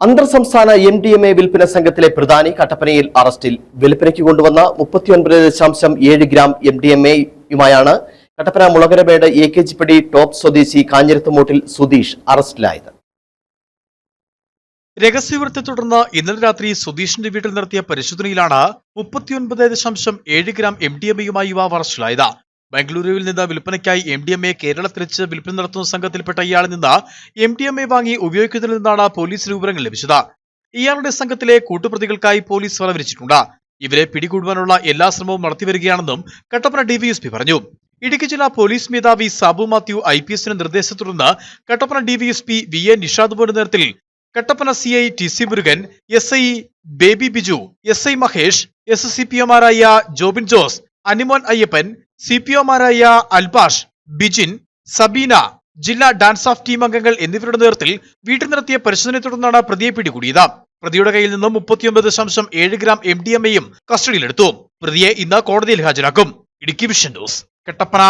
അന്തർ സംസ്ഥാന M D M A വിൽപ്പന സംഘത്തിലെ പ്രധാനി കട്ടപ്പനയിൽ അറസ്റ്റിൽ വിൽപ്പനയ്ക്ക് കൊണ്ടുവന്ന മുപ്പത്തിയൊൻപത് ദശാംശം ഏഴ് ഗ്രാം എം ഡി എം എയുമായാണ് കട്ടപ്പന മുളകരമേട് എ കെ ജിപ്പടി ടോപ്പ് സ്വദേശി കാഞ്ഞിരത്തുമൂട്ടിൽ സുധീഷ് അറസ്റ്റിലായത്. രഹസ്യവിവരത്തെ തുടർന്ന് ഇന്നലെ രാത്രി സുധീഷിന്റെ വീട്ടിൽ നടത്തിയ പരിശോധനയിലാണ് മുപ്പത്തിയൊൻപത് ദശാംശം ഏഴ് ഗ്രാം എം ഡി എം എയുമായി യുവാവ് അറസ്റ്റിലായത്. ബംഗളൂരുവിൽ നിന്ന് വിൽപ്പനയ്ക്കായി എം ഡി എം എ കേരളത്തിലെച്ച് വിൽപ്പന നടത്തുന്ന സംഘത്തിൽപ്പെട്ട ഇയാളിൽ നിന്ന് എം ഡി എം എ വാങ്ങി ഉപയോഗിക്കുന്നതിൽ നിന്നാണ് പോലീസ് വിവരങ്ങൾ ലഭിച്ചത്. ഇയാളുടെ സംഘത്തിലെ കൂട്ടുപ്രതികൾക്കായി പോലീസ് വളവരിച്ചിട്ടുണ്ട് ഇവരെ പിടികൂടുവാനുള്ള എല്ലാ ശ്രമവും നടത്തിവരികയാണെന്നും കട്ടപ്പന ഡിവിഎസ്പി പറഞ്ഞു. ഇടുക്കി ജില്ലാ പോലീസ് മേധാവി സാബു മാത്യു ഐ പി എസിന്റെ നിർദ്ദേശത്തെ തുടർന്ന് Kattappana DYSP V A Nishad board നേതൃത്വത്തിൽ Kattappana C I T C Murugan S I Baby Biju S I Mahesh S S C P എമാരായ Jobin Jose Animon Ayyappan C P ഒമാരായ Albash Bijin Sabeena ജില്ലാ dance of team അംഗങ്ങൾ എന്നിവരുടെ നേതൃത്വത്തിൽ വീട്ടിൽ നടത്തിയ പരിശോധനയെ തുടർന്നാണ് പ്രതിയെ പിടികൂടിയത്. പ്രതിയുടെ കയ്യിൽ നിന്നും മുപ്പത്തിയൊമ്പത് ദശാംശം ഏഴ് ഗ്രാം എം ഡി എം എയും കസ്റ്റഡിയിലെടുത്തു. പ്രതിയെ ഇന്ന് കോടതിയിൽ ഹാജരാക്കും. Idukki vision news Kattappana.